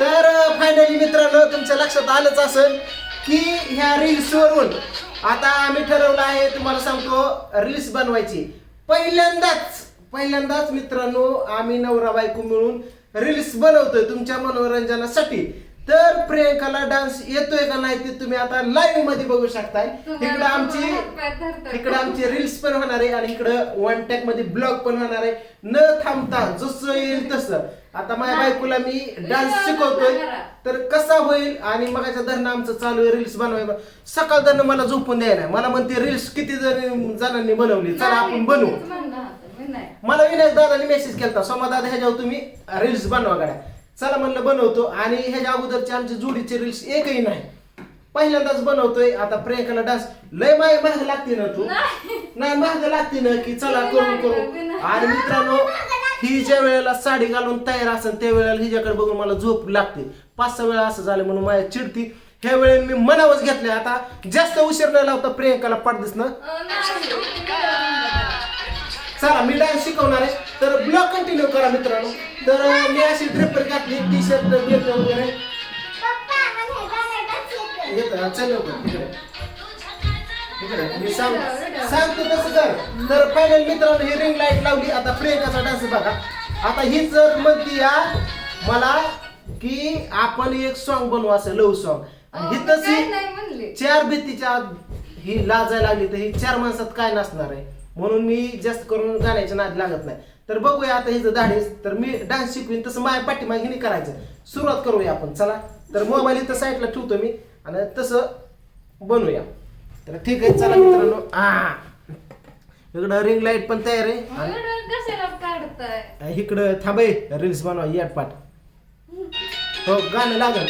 तर फायनली मित्रांनो तुमच्या लक्षात आलंच असेल की ह्या रील्स वरून आता आम्ही ठरवलं आहे तुम्हाला सांगतो रील्स बनवायची. पहिल्यांदाच पहिल्यांदाच मित्रांनो आम्ही नवरा बायको मिळून रील्स बनवतोय तुमच्या मनोरंजनासाठी. तर प्रियंकाला डान्स येतोय का नाही ते तुम्ही आता लाईव्हमध्ये बघू शकताय. इकडे आमची इकडे आमची रील्स पण होणार आहे आणि इकडं वन टॅकमध्ये ब्लॉग पण होणार आहे. न थांबता जसं येईल तसं. आता माझ्या बायकोला मी डान्स शिकवतोय. तर कसा होईल आणि मगाच्या धरणं आमचं चालू आहे रील्स बनवाय सकाळ धरणं मला झोपून द्याय नाही. मला म्हणते रील्स किती जण जणांनी बनवली? चला आपण बनवू. मला विनायक दादाने मेसेज केला सोमा दादा ह्याच्यावर तुम्ही रील्स बनवा गाड्या. चला म्हणलं बनवतो. आणि ह्याच्या अगोदरचे आमचे जोडीचे रील्स एकही नाही. पहिल्यांदाच बनवतोय. आता प्रियंकाला डान्स लय माय महाग लागते ना तू? नाही. महाग लागते ना की चला करू. करू आणि मित्रांनो ही ज्या वेळेला साडी घालून तयार असेल त्या वेळेला हिच्याकडे बघून मला झोप लागते. पाच सहा वेळा असं झालं म्हणून माझ्या चिडती. ह्या वेळेला मी मनावच घेतले आता. जास्त उशीर न लावता प्रियंकाला पाडदिस ना? चला मी डान्स शिकवणार आहे. तर ब्लॉग कंटिन्यू करा मित्रांनो. तर मी अशी ड्रेपर घातली टी शर्ट वगैरे. येत चल. मी सांग सांगतो तसं कर तर फायनल मित्रांनो ही रिंग लाइट लावली. आता प्रियंकाचा डान्स बघा. आता ही जर म्हणती या मला की आपण एक सॉन्ग बनवू असं लव सॉन्ग आणि ही तशी चार भीतीच्या आत ही लाजायला लागली तर ही चार माणसात काय नसणार आहे? म्हणून मी जास्त करून गाण्याच्या नाद लागत नाही. तर बघूया आता हिचं धाडीस तर मी डान्स शिकवीन तसं माझ्या पाठीमागे हिने करायचं. सुरुवात करूया आपण चला. तर मोबाईल इथं साईडला ठेवतो मी आणि तसं बनवूया. तर ठीक आहे चला मित्रांनो. आ. इकडं रिंग लाइट पण तयार आहे. इकडं थांबे रील्स बनवा याट पाठ हो गाणं लागल.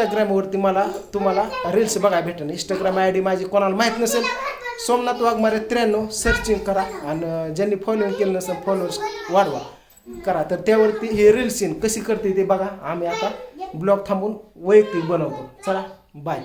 इंस्टाग्रामवरती मला तुम्हाला रील्स बघायला भेटेल इंस्टाग्राम आय डी माझी कोणाला माहीत नसेल सोमनाथ वाघमारे त्र्याण्णव सर्चिंग करा आणि ज्यांनी फॉलोइंग केलं नसेल फॉलोअर्स वाढवा. करा. तर त्यावरती हे रील्स येईन. कशी करते ते बघा. आम्ही आता ब्लॉग थांबून वैयक्तिक बनवतो. चला बाय